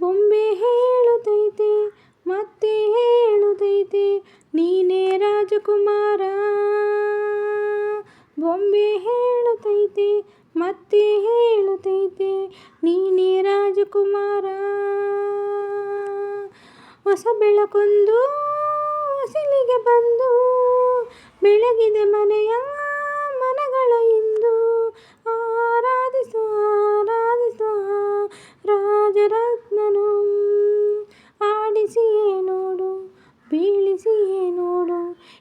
ಬೊಂಬೆ ಹೇಳುತ್ತೈತೆ ಮತ್ತೆ ಹೇಳುತ್ತೈತೆ ನೀನೇ ರಾಜಕುಮಾರ. ಬೊಂಬೆ ಹೇಳುತ್ತೈತೆ ಮತ್ತೆ ಹೇಳುತ್ತೈತೆ ನೀನೇ ರಾಜಕುಮಾರ. ಹೊಸ ಬೆಳಕೊಂದು ಹೊಸಲಿಗೆ ಬಂದು ಬೆಳಗಿದೆ ಮನೆಯ ಮನಗಳ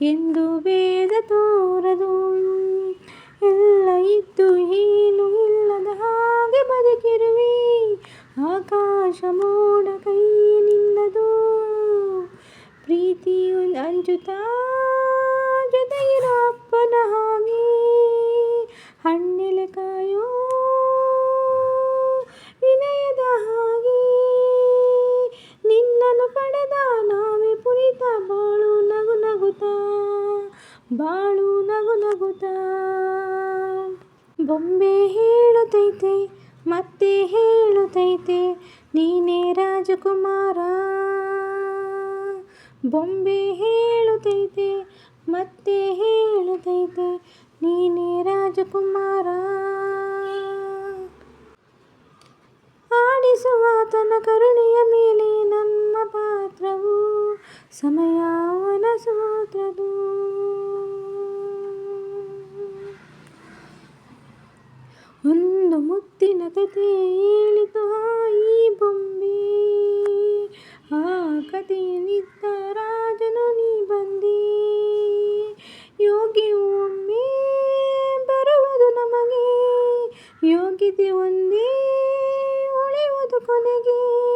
ಎಂದು ಭೇದ ತೋರದು. ಎಲ್ಲ ಇದ್ದು ಏನು ಇಲ್ಲದ ಹಾಗೆ ಬದುಕಿರುವಿ. ಆಕಾಶ ಮೋಡ ಕೈ ನಿನ್ನದು ಪ್ರೀತಿಯು ಹಂಚುತ್ತಾ ಬಾಳು ನಗು ನಗುತ್ತಾ? ಬೊಂಬೆ ಹೇಳುತ್ತೈತೆ ಮತ್ತೆ ಹೇಳುತ್ತೈತೆ ನೀನೇ ರಾಜಕುಮಾರ. ಬೊಂಬೆ ಹೇಳುತ್ತೈತೆ ಮತ್ತೆ ಹೇಳುತ್ತೈತೆ ನೀನೇ ರಾಜಕುಮಾರ. ಆಡಿಸುವ ತನ್ನ ಕರುಣೆಯ ಮೇಲೆ ನಮ್ಮ ಪಾತ್ರವು ಸಮಯವನ ಸೂತ್ರದು ಮುತ್ತಿನ ಕತೆ ಹೇಳಿತು ಈ ಬೊಂಬೆ. ಆ ಕಥೆಯಲ್ಲಿದ್ದ ರಾಜನು ನೀ ಬಂದೆ. ಯೋಗಿ ಒಮ್ಮೆ ಬರುವುದು ನಮಗೆ. ಯೋಗ್ಯತೆ ಒಂದೇ ಉಳಿಯುವುದು ಕೊನೆಗೆ.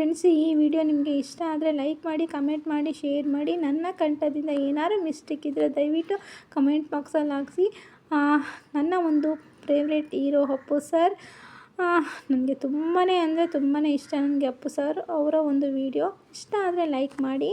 ಫ್ರೆಂಡ್ಸ್, ಈ ವಿಡಿಯೋ ನಿಮಗೆ ಇಷ್ಟ ಆದರೆ ಲೈಕ್ ಮಾಡಿ, ಕಮೆಂಟ್ ಮಾಡಿ, ಶೇರ್ ಮಾಡಿ. ನನ್ನ ಕಂಠದಿಂದ ಏನಾದ್ರು ಮಿಸ್ಟೇಕ್ ಇದ್ದರೆ ದಯವಿಟ್ಟು ಕಮೆಂಟ್ ಬಾಕ್ಸಲ್ಲಿ ಹಾಕ್ಸಿ. ನನ್ನ ಒಂದು ಫೇವ್ರೆಟ್ ಹೀರೋ ಅಪ್ಪು ಸರ್. ನನಗೆ ತುಂಬಾ ಅಂದರೆ ತುಂಬಾ ಇಷ್ಟ. ನನಗೆ ಅಪ್ಪು ಸರ್ ಅವರ ಒಂದು ವಿಡಿಯೋ. ಇಷ್ಟ ಆದರೆ ಲೈಕ್ ಮಾಡಿ.